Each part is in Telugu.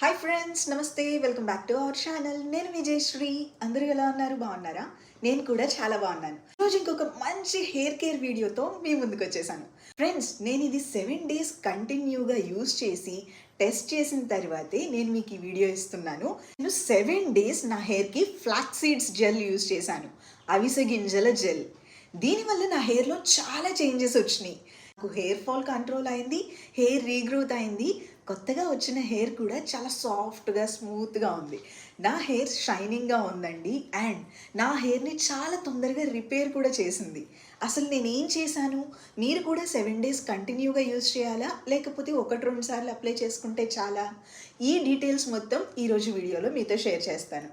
హాయ్ ఫ్రెండ్స్ నమస్తే welcome back to our channel నేను విజయశ్రీ. అందరూ ఎలా ఉన్నారు? బాగున్నారా? నేను కూడా చాలా బాగున్నాను. ఈరోజు ఇంకొక మంచి హెయిర్ కేర్ వీడియోతో మీ ముందుకు వచ్చేసాను. ఫ్రెండ్స్ నేను ఇది సెవెన్ డేస్ కంటిన్యూగా యూస్ చేసి టెస్ట్ చేసిన తర్వాతే నేను మీకు ఈ వీడియో ఇస్తున్నాను. నేను సెవెన్ డేస్ నా హెయిర్కి ఫ్లాక్ సీడ్స్ జెల్ యూస్ చేశాను. అవిసె గింజల జెల్ దీనివల్ల నా హెయిర్లో చాలా చేంజెస్ వచ్చినాయి. నాకు హెయిర్ ఫాల్ కంట్రోల్ అయింది హెయిర్ రీగ్రోత్ అయింది. కొత్తగా వచ్చిన హెయిర్ కూడా చాలా సాఫ్ట్గా స్మూత్గా ఉంది. నా హెయిర్ షైనింగ్గా ఉందండి. అండ్ నా హెయిర్ని చాలా తొందరగా రిపేర్ కూడా చేసింది. అసలు నేను ఏం చేశాను? మీరు కూడా సెవెన్ డేస్ కంటిన్యూగా యూజ్ చేయాలా? లేకపోతే ఒకటి రెండు సార్లు అప్లై చేసుకుంటే చాలా? ఈ డీటెయిల్స్ మొత్తం ఈరోజు వీడియోలో మీతో షేర్ చేస్తాను.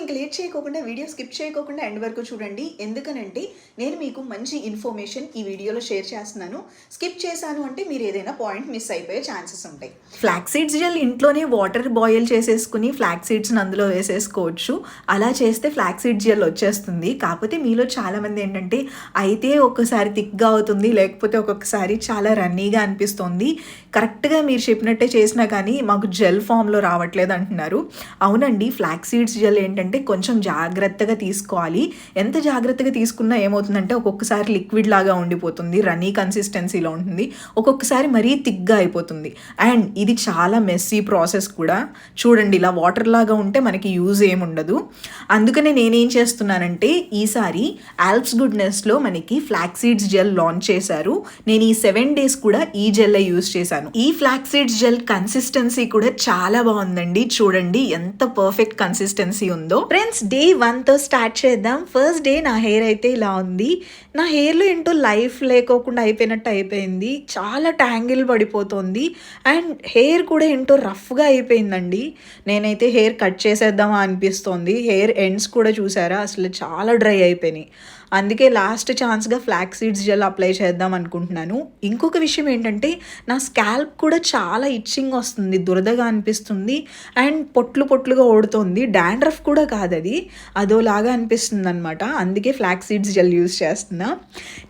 ఇంక లేట్ చేయకోకుండా వీడియో స్కిప్ చేయకోకుండా ఎండ్ వరకు చూడండి. ఎందుకనంటే నేను మీకు మంచి ఇన్ఫర్మేషన్ ఈ వీడియోలో షేర్ చేస్తున్నాను. స్కిప్ చేశాను అంటే మీరు ఏదైనా పాయింట్ మిస్ అయిపోయే ఛాన్సెస్ ఉంటాయి. ఫ్లాక్సీడ్స్ జెల్ ఇంట్లోనే వాటర్ బాయిల్ చేసేసుకుని ఫ్లాక్ సీడ్స్ని అందులో వేసేసుకోవచ్చు అలా చేస్తే ఫ్లాక్ సీడ్ జెల్ వచ్చేస్తుంది. కాకపోతే మీలో చాలామంది ఏంటంటే అయితే ఒక్కసారి థిక్గా అవుతుంది లేకపోతే ఒక్కొక్కసారి చాలా రన్నీగా అనిపిస్తుంది. కరెక్ట్గా మీరు చెప్పినట్టే చేసినా కానీ మాకు జెల్ ఫామ్లో రావట్లేదు అంటున్నారు. అవునండి ఫ్లాక్ సీడ్స్ జెల్ ఏంటంటే కొంచెం జాగ్రత్తగా తీసుకోవాలి. ఎంత జాగ్రత్తగా తీసుకున్నా ఏమవుతుందంటే ఒక్కొక్కసారి లిక్విడ్ లాగా ఉండిపోతుంది రన్నీ కన్సిస్టెన్సీలో ఉంటుంది. ఒక్కొక్కసారి మరీ థిక్గా అయిపోతుంది. అండ్ ఇది చాలా మెస్సీ ప్రాసెస్ కూడా. చూడండి ఇలా వాటర్ లాగా ఉంటే మనకి యూజ్ ఏముండదు అందుకనే నేనేం చేస్తున్నానంటే ఈసారి ఆల్ప్స్ గుడ్నెస్లో మనకి ఫ్లాక్ సీడ్స్ జెల్ లాంచ్ చేశారు. నేను ఈ సెవెన్ డేస్ కూడా ఈ జెల్ యూజ్ చేశాను. ఈ ఫ్లాక్ సీడ్స్ జెల్ కన్సిస్టెన్సీ కూడా చాలా బాగుందండి. చూడండి ఎంత పర్ఫెక్ట్ కన్సిస్టెన్సీ ఉందో. ఫ్రెండ్స్ డే వన్తో స్టార్ట్ చేద్దాం. ఫస్ట్ డే నా హెయిర్ అయితే ఇలా ఉంది. నా హెయిర్లో ఏంటో లైఫ్ లేకోకుండా అయిపోయినట్టు అయిపోయింది. చాలా ట్యాంగిల్ పడిపోతుంది. అండ్ హెయిర్ కూడా ఏంటో రఫ్గా అయిపోయిందండి. నేనైతే హెయిర్ కట్ చేద్దామా అనిపిస్తోంది. హెయిర్ ఎండ్స్ కూడా చూసారా? అసలు చాలా డ్రై అయిపోయినాయి. అందుకే లాస్ట్ ఛాన్స్గా ఫ్లాక్ సీడ్స్ జెల్ అప్లై చేద్దాం అనుకుంటున్నాను. ఇంకొక విషయం ఏంటంటే నా స్కాల్ప్ కూడా చాలా ఇచ్చింగ్ వస్తుంది దురదగా అనిపిస్తుంది అండ్ పొట్లు పొట్లుగా ఓడుతుంది డాండ్రఫ్ కూడా కాదు అది అదోలాగా అనిపిస్తుంది అనమాట అందుకే ఫ్లాక్ సీడ్స్ జెల్ యూస్ చేస్తున్నా.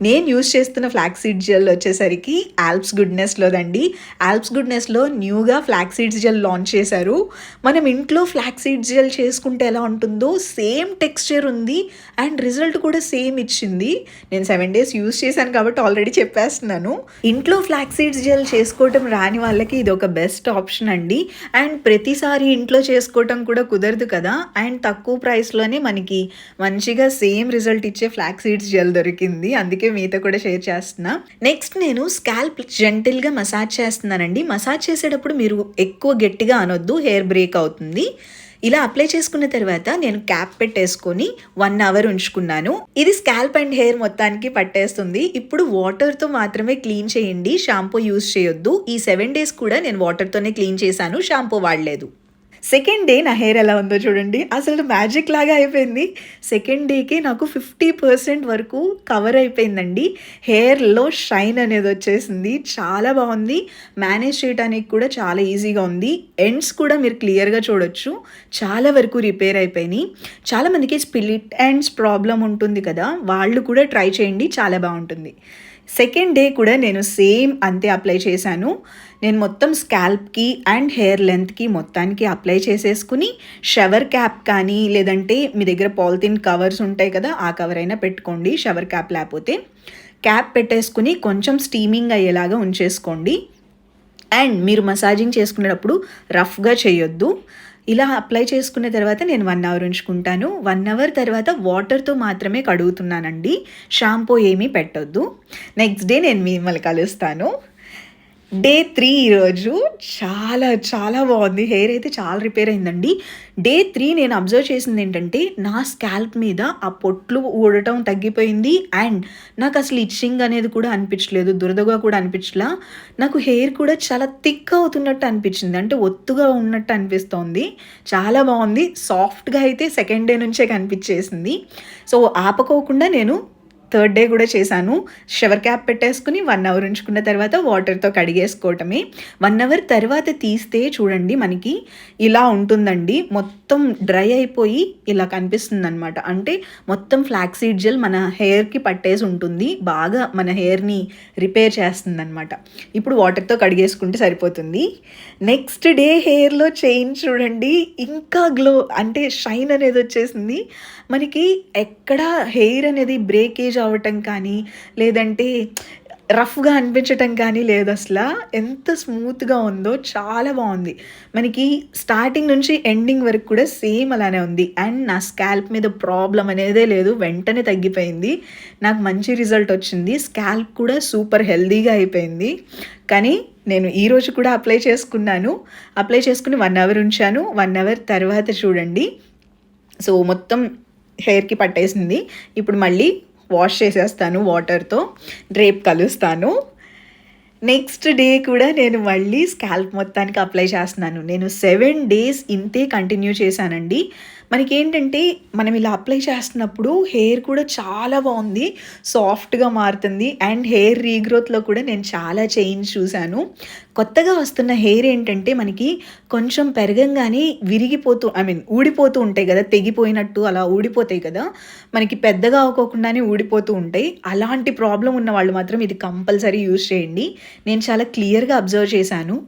నేను యూస్ చేస్తున్న ఫ్లాక్ సీడ్స్ జెల్ వచ్చేసరికి ఆల్ప్స్ గుడ్నెస్లోదండి ఆల్ప్స్ గుడ్నెస్లో న్యూగా ఫ్లాక్ సీడ్స్ జెల్ లాంచ్ చేశారు. మనం ఇంట్లో ఫ్లాక్ సీడ్స్ జెల్ చేసుకుంటే ఎలా ఉంటుందో సేమ్ టెక్స్చర్ ఉంది అండ్ రిజల్ట్ కూడా సేమ్ ఇచ్చింది. నేను సెవెన్ డేస్ యూస్ చేశాను కాబట్టి ఆల్రెడీ చెప్పేస్తున్నాను. ఇంట్లో ఫ్లాక్ సీడ్స్ జెల్ చేసుకోవటం రాని వాళ్ళకి ఇది ఒక బెస్ట్ ఆప్షన్ అండి. అండ్ ప్రతిసారి ఇంట్లో చేసుకోవటం కూడా కుదరదు కదా. అండ్ తక్కువ ప్రైస్లోనే మనకి మంచిగా సేమ్ రిజల్ట్ ఇచ్చే ఫ్లాక్ సీడ్స్ జెల్ దొరికింది. అందుకే మీతో కూడా షేర్ చేస్తున్నా. నెక్స్ట్ నేను స్కాల్ప్ జెంటిల్గా మసాజ్ చేస్తున్నానండి. మసాజ్ చేసేటప్పుడు మీరు ఎక్కువ గట్టిగా అనొద్దు. హెయిర్ బ్రేక్ అవుతుంది. ఇలా అప్లై చేసుకున్న తర్వాత నేను క్యాప్ పెట్టేసుకొని వన్ అవర్ ఉంచుకున్నాను. ఇది స్కాల్ప్ అండ్ హెయిర్ మొత్తానికి పట్టేస్తుంది. ఇప్పుడు వాటర్తో మాత్రమే క్లీన్ చేయండి. షాంపూ యూస్ చేయొద్దు. ఈ సెవెన్ డేస్ కూడా నేను వాటర్తోనే క్లీన్ చేశాను. షాంపూ వాడలేదు. సెకండ్ డే నా హెయిర్ ఎలా ఉందో చూడండి. అసలు మ్యాజిక్ లాగా అయిపోయింది. సెకండ్ డేకి నాకు ఫిఫ్టీ పర్సెంట్ వరకు కవర్ అయిపోయిందండి. హెయిర్లో షైన్ అనేది వచ్చేసింది. చాలా బాగుంది. మేనేజ్ చేయడానికి కూడా చాలా ఈజీగా ఉంది. ఎండ్స్ కూడా మీరు క్లియర్గా చూడొచ్చు. చాలా వరకు రిపేర్ అయిపోయినాయి. చాలామందికి స్పిలిట్ ఎండ్స్ ప్రాబ్లం ఉంటుంది కదా. వాళ్ళు కూడా ట్రై చేయండి. చాలా బాగుంటుంది. సెకండ్ డే కూడా నేను సేమ్ అంతే అప్లై చేశాను. నేను మొత్తం స్కాల్ప్కి అండ్ హెయిర్ లెంత్కి మొత్తానికి అప్లై చేసేసుకుని షవర్ క్యాప్ కానీ లేదంటే మీ దగ్గర పాలిథిన్ కవర్స్ ఉంటాయి కదా ఆ కవర్ అయినా పెట్టుకోండి షవర్ క్యాప్ లేకపోతే. క్యాప్ పెట్టేసుకుని కొంచెం స్టీమింగ్ అయ్యేలాగా ఉంచేసుకోండి. అండ్ మీరు మసాజింగ్ చేసుకునేటప్పుడు రఫ్గా చేయొద్దు. ఇలా అప్లై చేసుకున్న తర్వాత నేను వన్ అవర్ ఉంచుకుంటాను. వన్ అవర్ తర్వాత వాటర్తో మాత్రమే కడుగుతున్నానండి. షాంపూ ఏమీ పెట్టొద్దు. నెక్స్ట్ డే నేను మిమ్మల్ని కలుస్తాను. డే త్రీ ఈరోజు చాలా చాలా బాగుంది. హెయిర్ అయితే చాలా రిపేర్ అయిందండి. డే త్రీ నేను అబ్జర్వ్ చేసింది ఏంటంటే నా స్కాల్ప్ మీద ఆ పొట్లు ఊడటం తగ్గిపోయింది. అండ్ నాకు అసలు ఇచ్చింగ్ అనేది కూడా అనిపించలేదు. దురదగా కూడా అనిపించలా. నాకు హెయిర్ కూడా చాలా థిక్ అవుతున్నట్టు అనిపించింది. అంటే ఒత్తుగా ఉన్నట్టు అనిపిస్తోంది. చాలా బాగుంది. సాఫ్ట్గా అయితే సెకండ్ డే నుంచే కనిపించేసింది. సో ఆపకోకుండా నేను థర్డ్ డే కూడా చేశాను. షవర్ క్యాప్ పెట్టేసుకుని వన్ అవర్ ఉంచుకున్న తర్వాత వాటర్తో కడిగేసుకోవటమే. వన్ అవర్ తర్వాత తీస్తే చూడండి మనకి ఇలా ఉంటుందండి. మొత్తం డ్రై అయిపోయి ఇలా కనిపిస్తుంది అనమాట అంటే మొత్తం ఫ్లాక్సీడ్ జెల్ మన హెయిర్కి పట్టేసి ఉంటుంది. బాగా మన హెయిర్ని రిపేర్ చేస్తుంది అనమాట ఇప్పుడు వాటర్తో కడిగేసుకుంటే సరిపోతుంది. నెక్స్ట్ డే హెయిర్లో చేంజ్ చూడండి. ఇంకా గ్లో అంటే షైన్ అనేది వచ్చేసింది. మనకి ఎక్కడ హెయిర్ అనేది బ్రేకేజ్ అవ్వటం కానీ లేదంటే రఫ్గా అనిపించటం కానీ లేదు అసలు. ఎంత స్మూత్గా ఉందో చాలా బాగుంది. మనకి స్టార్టింగ్ నుంచి ఎండింగ్ వరకు కూడా సేమ్ అలానే ఉంది. అండ్ నా స్కాల్ప్ మీద ప్రాబ్లం అనేదే లేదు. వెంటనే తగ్గిపోయింది. నాకు మంచి రిజల్ట్ వచ్చింది. స్కాల్ప్ కూడా సూపర్ హెల్దీగా అయిపోయింది. కానీ నేను ఈరోజు కూడా అప్లై చేసుకున్నాను. అప్లై చేసుకుని వన్ అవర్ ఉంచాను. వన్ అవర్ తర్వాత చూడండి. సో మొత్తం హెయిర్కి పట్టేసింది. ఇప్పుడు మళ్ళీ వాష్ చేసేస్తాను వాటర్తో రేపు కలుస్తాను. నెక్స్ట్ డే కూడా నేను మళ్ళీ స్కాల్ప్ మొత్తానికి అప్లై చేస్తున్నాను. నేను సెవెన్ డేస్ ఇంతే కంటిన్యూ చేశానండి. మనకి ఏంటంటే మనం ఇలా అప్లై చేస్తున్నప్పుడు హెయిర్ కూడా చాలా బాగుంది సాఫ్ట్గా మారుతుంది అండ్ హెయిర్ రీగ్రోత్లో కూడా నేను చాలా చేంజ్ చూశాను. కొత్తగా వస్తున్న హెయిర్ ఏంటంటే మనకి కొంచెం పెరగంగానే విరిగిపోతూ ఐ మీన్ ఊడిపోతూ ఉంటాయి కదా తెగిపోయినట్టు అలా ఊడిపోతాయి కదా మనకి పెద్దగా అవ్వకుండానే ఊడిపోతూ ఉంటాయి. అలాంటి ప్రాబ్లం ఉన్న వాళ్ళు మాత్రం ఇది కంపల్సరీ యూజ్ చేయండి. నేను చాలా క్లియర్గా అబ్జర్వ్ చేశాను.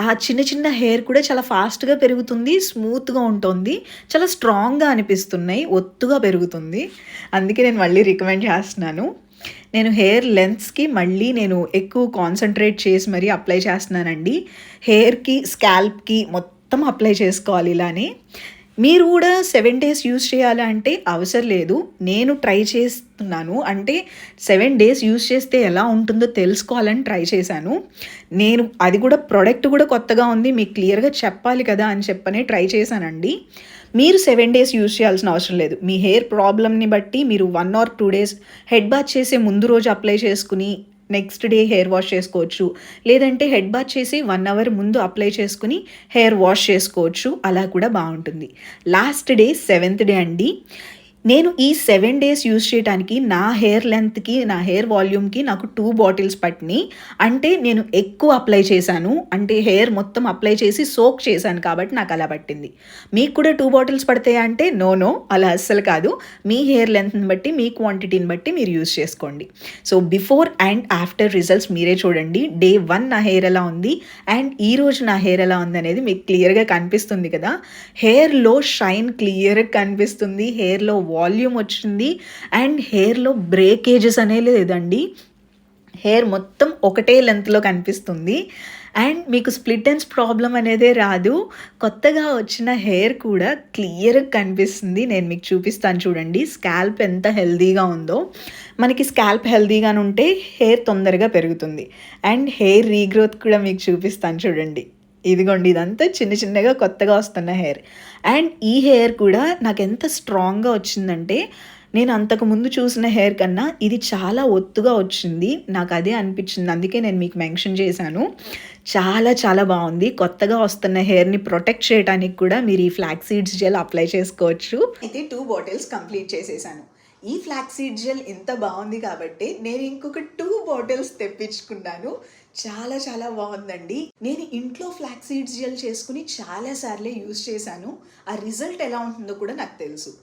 ఆ చిన్న చిన్న హెయిర్ కూడా చాలా ఫాస్ట్గా పెరుగుతుంది స్మూత్గా ఉంటుంది చాలా స్ట్రాంగ్గా అనిపిస్తున్నాయి ఒత్తుగా పెరుగుతుంది. అందుకే నేను మళ్ళీ రికమెండ్ చేస్తున్నాను. నేను హెయిర్ లెంత్స్కి మళ్ళీ నేను ఎక్కువ కాన్సన్ట్రేట్ చేసి మరీ అప్లై చేస్తున్నానండి. హెయిర్కి స్కాల్ప్కి మొత్తం అప్లై చేసుకోవాలి ఇలానే. మీరు కూడా సెవెన్ డేస్ యూస్ చేయాలా అంటే అవసరం లేదు. నేను ట్రై చేస్తున్నాను. అంటే సెవెన్ డేస్ యూస్ చేస్తే ఎలా ఉంటుందో తెలుసుకోవాలని ట్రై చేశాను. నేను అది కూడా ప్రోడక్ట్ కూడా కొత్తగా ఉంది. మీకు క్లియర్గా చెప్పాలి కదా అని చెప్పనే ట్రై చేశానండి. మీరు సెవెన్ డేస్ యూజ్ చేయాల్సిన అవసరం లేదు. మీ హెయిర్ ప్రాబ్లమ్ని బట్టి మీరు one or two days head bath చేసే ముందు రోజు అప్లై చేసుకుని నెక్స్ట్ డే హెయిర్ వాష్ చేసుకోవచ్చు. లేదంటే హెడ్ బాత్ చేసి వన్ అవర్ ముందు అప్లై చేసుకుని హెయిర్ వాష్ చేసుకోవచ్చు. అలా కూడా బాగుంటుంది. లాస్ట్ డే సెవెంత్ డే అండి. నేను ఈ సెవెన్ డేస్ యూజ్ చేయడానికి నా హెయిర్ లెంత్కి నా హెయిర్ వాల్యూమ్కి నాకు టూ బాటిల్స్ పట్టినాయి అంటే నేను ఎక్కువ అప్లై చేశాను. అంటే హెయిర్ మొత్తం అప్లై చేసి సోక్ చేశాను కాబట్టి నాకు అలా పట్టింది. మీకు కూడా టూ బాటిల్స్ పడతాయా అంటే నో నో అలా అస్సలు కాదు. మీ హెయిర్ లెంత్ని బట్టి మీ క్వాంటిటీని బట్టి మీరు యూజ్ చేసుకోండి. So before and after results మీరే చూడండి. డే వన్ నా హెయిర్ ఎలా ఉంది? అండ్ ఈ రోజు నా హెయిర్ ఎలా ఉంది అనేది మీకు క్లియర్గా కనిపిస్తుంది కదా. హెయిర్లో షైన్ క్లియర్గా కనిపిస్తుంది. హెయిర్లో వాల్యూమ్ వచ్చింది అండ్ హెయిర్లో బ్రేకేజెస్ అనే లేదండి. హెయిర్ మొత్తం ఒకటే లెంత్లో కనిపిస్తుంది. అండ్ మీకు స్ప్లిట్ ఎండ్స్ ప్రాబ్లం అనేదే రాదు. కొత్తగా వచ్చిన హెయిర్ కూడా క్లియర్గా కనిపిస్తుంది. నేను మీకు చూపిస్తాను చూడండి. స్కాల్ప్ ఎంత హెల్దీగా ఉందో. మనకి స్కాల్ప్ హెల్దీగానే ఉంటే హెయిర్ తొందరగా పెరుగుతుంది. అండ్ హెయిర్ రీగ్రోత్ కూడా మీకు చూపిస్తాను చూడండి. ఇదిగోండి ఇదంతా చిన్న చిన్నగా కొత్తగా వస్తున్న హెయిర్. అండ్ ఈ హెయిర్ కూడా నాకు ఎంత స్ట్రాంగ్గా వచ్చిందంటే నేను అంతకు ముందు చూసిన హెయిర్ కన్నా ఇది చాలా ఒత్తుగా వచ్చింది. నాకు అదే అనిపించింది. అందుకే నేను మీకు మెన్షన్ చేశాను. చాలా చాలా బాగుంది. కొత్తగా వస్తున్న హెయిర్ని ప్రొటెక్ట్ చేయడానికి కూడా మీరు ఈ ఫ్లాక్ సీడ్స్ జెల్ అప్లై చేసుకోవచ్చు. అయితే టూ బాటిల్స్ కంప్లీట్ చేసేసాను. ఈ ఫ్లాక్ సీడ్ జెల్ ఇంత బాగుంది కాబట్టి నేను ఇంకొక టూ బాటిల్స్ తెప్పించుకున్నాను. చాలా చాలా బాగుందండి. నేను ఇంట్లో ఫ్లాక్సీడ్స్ జెల్ చేసుకుని చాలా సార్లే యూజ్ చేశాను. ఆ రిజల్ట్ ఎలా ఉంటుందో కూడా నాకు తెలుసు.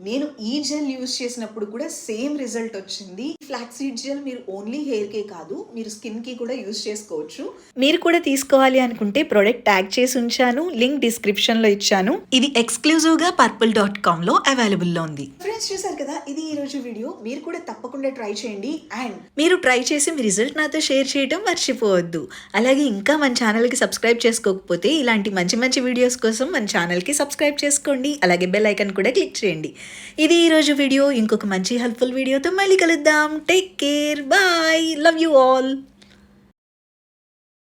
నేను ఈ జెల్ యూజ్ చేసినప్పుడు కూడా సేమ్ రిజల్ట్ వచ్చింది. ఫ్లాక్ సీడ్ జెల్ మీరు ఓన్లీ హెయిర్కే కాదు మీరు స్కిన్కి కూడా యూజ్ చేసుకోవచ్చు. మీరు కూడా తీసుకోవాలి అనుకుంటే ప్రొడక్ట్ ట్యాగ్ చేసి ఉంచాను లింక్ డిస్క్రిప్షన్లో ఇచ్చాను. ఇది ఎక్స్క్లూజివ్గా పర్పుల్ డాట్ కామ్లో అవైలబుల్లో ఉంది. ఫ్రెండ్స్ చూసారు కదా ఇది ఈ రోజు వీడియో మీరు కూడా తప్పకుండా ట్రై చేయండి. అండ్ మీరు ట్రై చేసి మీ రిజల్ట్ నాతో షేర్ చేయడం మర్చిపోవద్దు. అలాగే ఇంకా మన ఛానల్కి సబ్స్క్రైబ్ చేసుకోకపోతే ఇలాంటి మంచి మంచి వీడియోస్ కోసం మన ఛానల్కి సబ్స్క్రైబ్ చేసుకోండి. అలాగే బెల్ ఐకన్ కూడా క్లిక్ చేయండి. ఇది ఈరోజు వీడియో. ఇంకొక మంచి హెల్ప్ఫుల్ వీడియోతో మళ్ళీ కలుద్దాం. Take care bye love you all